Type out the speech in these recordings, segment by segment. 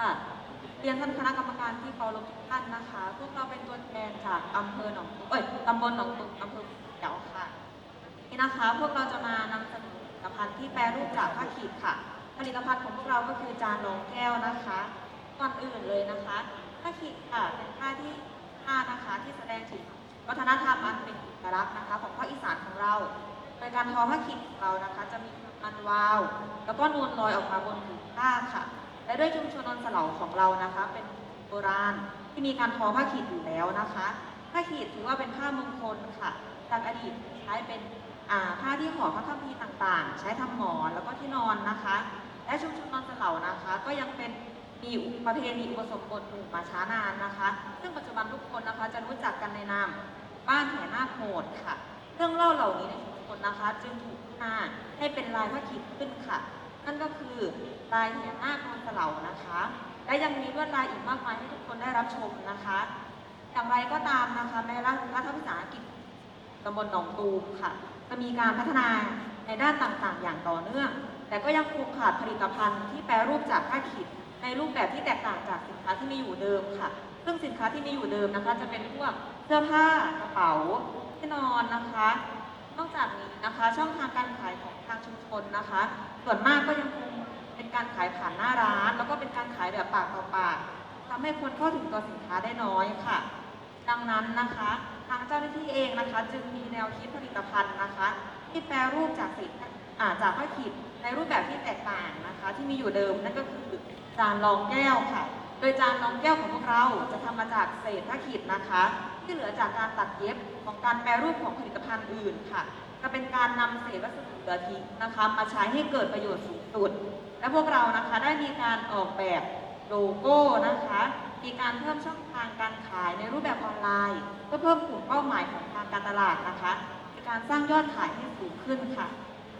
ค่ะเรียนท่านคณะกรรมการที่เคารพทุกท่านนะคะ พวกเราเป็นตัวแทนจากอำเภอหนองตุเอ้ยตำบลหนองตุกอำเภอเดี๋ยวค่ะ นี่นะคะ พวกเราจะมานำเสนอผลิตภัณฑ์ที่แปรรูปจากผ้าขีดค่ะ ผลิตภัณฑ์ของพวกเราก็คือจานรองแก้วนะคะก่อนอื่นเลยนะคะผ้าขีดค่ะเป็นผ้าที่ผ้านะคะที่แสดงถึงวัฒนธรรมอันเป็นเอกลักษณ์นะคะ ของภาคอีสานของเราโดยการทอผ้าขีดของเรานะคะ จะมีมันวาว แล้วก็นูนลอยออกมาบนผืนผ้าค่ะ และด้วยชุมชนนนสเหลาของเรานะคะ เป็นโบราณที่มีการทอผ้าขีดอยู่แล้วนะคะผ้าขีดถือว่าเป็นผ้ามงคลค่ะจากอดีตใช้เป็นผ้าที่ห่อพระคัมภีร์ต่างๆ ใช้ทำหมอนแล้วก็ที่นอนนะคะ และชุมชนนนสเหลานะคะ ก็ยังเป็นมีประเพณีอุปสมบทหมู่มาช้านานนะคะ ซึ่งปัจจุบันทุกคนนะคะจะรู้จักกันในนามบ้านแห่นาคโหดค่ะ เรื่องเล่าเหล่านี้ในชุมชนนะคะ จึงถูกพัฒนาให้เป็นลายผ้าขีดขึ้นค่ะ นั่นก็คือ ลายแห่นาคอนสเหลานะคะ และยังมีลวดลายอีกมากมายให้ทุกคนได้รับชมนะคะ อย่างไรก็ตามนะคะแม้รัฐรัฐวิสาหกิจตำบลหนองตูมค่ะจะมีการพัฒนาในด้านต่างๆ อย่างต่อเนื่อง แต่ก็ยังคงขาดผลิตภัณฑ์ที่แปรรูปจากผ้าขีดในรูปแบบที่แตกต่างจากสินค้าที่มีอยู่เดิมค่ะ ซึ่งสินค้าที่มีอยู่เดิมนะคะ จะเป็นพวกเสื้อผ้ากระเป๋าที่นอนนะคะ นอกจากนี้นะคะ ช่องทางการขายของทางชุมชนนะคะ ส่วนมากก็ยังคง เป็นการขายผ่านหน้าร้าน แล้วก็เป็นการขายแบบปากต่อปากทำให้คนเข้าถึงตัวสินค้าได้น้อยค่ะ ดังนั้นนะคะทางเจ้าหน้าที่เองนะคะ จึงมีแนวคิดผลิตภัณฑ์นะคะ ที่แปรรูปจากสินอาจากผ้าขีดในรูปแบบที่แตกต่างนะคะ ที่มีอยู่เดิมนั่นก็คือจานรองแก้วค่ะ โดยจานรองแก้วของพวกเราจะทำมาจากเศษผ้าขีดนะคะ ที่เหลือจากการตัดเย็บของการแปรรูปของผลิตภัณฑ์อื่นค่ะจะเป็นการนำเศษวัสดุเหลือทิ้งนะคะ มาใช้ให้เกิดประโยชน์สูงสุด และพวกเรานะคะได้มีการออกแบบโลโก้นะคะ มีการเพิ่มช่องทางการขายในรูปแบบออนไลน์เพื่อเพิ่มกลุ่มเป้าหมายของทางการตลาดนะคะในการสร้างยอดขายให้สูงขึ้นค่ะ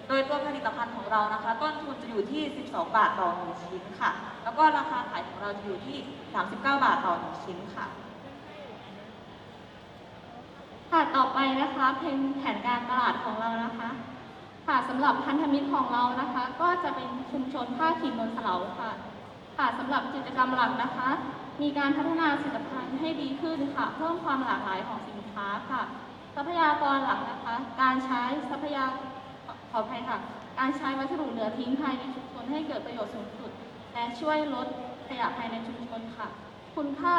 โดยตัวผลิตภัณฑ์ของเรานะคะ ต้นทุนจะอยู่ที่ 12 บาทต่อหนึ่งชิ้นค่ะ แล้วก็ราคาขายของเราจะอยู่ที่ 39 บาทต่อหนึ่งชิ้นค่ะค่ะต่อไปนะคะเป็นแผนการตลาดของเรานะคะ ค่ะสำหรับพันธมิตรของเรานะคะ ก็จะเป็นชุมชนผ้าขีดนนสเลาค่ะค่ะสำหรับกิจกรรมหลักนะคะ มีการพัฒนาผลิตภัณฑ์ให้ดีขึ้นค่ะ เพิ่มความหลากหลายของสินค้าค่ะ ทรัพยากรหลักนะคะ การใช้ทรัพยาขออภัยค่ะ การใช้วัสดุเหลือทิ้งภายในชุมชนให้เกิดประโยชน์สูงสุด และช่วยลดขยะภายในชุมชนค่ะ คุณค่า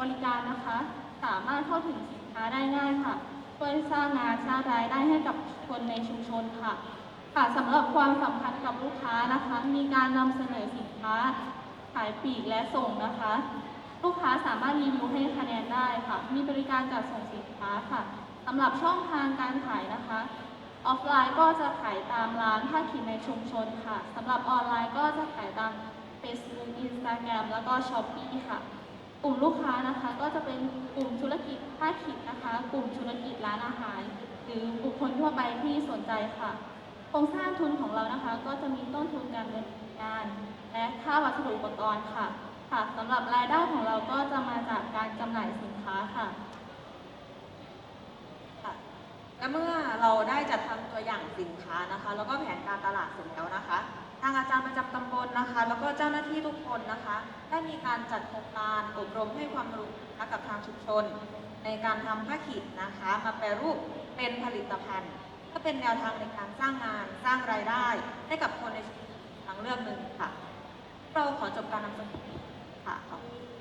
บริการนะคะ สามารถเข้าถึงสินค้าได้ง่ายค่ะ ช่วยสร้างงานสร้างรายได้ให้กับคนในชุมชนค่ะ ค่ะสำหรับความสัมพันธ์กับลูกค้านะคะ มีการนำเสนอสินค้า ขายปลีกและส่งนะคะ ลูกค้าสามารถรีวิวให้คะแนนได้ค่ะ มีบริการจัดส่งสินค้าค่ะสำหรับช่องทางการขายนะคะ ออฟไลน์ก็จะขายตามร้านผ้าขีดในชุมชนค่ะสำหรับออนไลน์ก็จะขายตาม Facebook Instagram แล้วก็ Shopee ค่ะ กลุ่มลูกค้านะคะก็จะเป็นกลุ่มธุรกิจภาขีดนะคะ กลุ่มธุรกิจร้านอาหาร หรือบุคคลทั่วไปที่สนใจค่ะ โครงสร้างทุนของเรานะคะ ก็จะมีต้นทุนการดำเนินงาน และค่าวัสดุอุปกรณ์ค่ะค่ะสำหรับรายได้ของเราก็จะมาจากการจำหน่ายสินค้าค่ะ และเมื่อเราได้จัดทำตัวอย่างสินค้านะคะ แล้วก็แผนการตลาดเสร็จแล้วนะคะ ทางอาจารย์ประจำตำบลนะคะ แล้วก็เจ้าหน้าที่ทุกคนนะคะ ได้มีการจัดโครงการอบรมให้ความรู้นะคะกับทางชุมชน ในการทำผ้าขีดนะคะ มาแปรรูปเป็นผลิตภัณฑ์ก็เป็นแนวทางในการสร้างงานสร้างรายได้ ให้กับคนในชุมชนทางเลือกหนึ่งค่ะ เราขอจบการนำเสนอค่ะขอบคุณ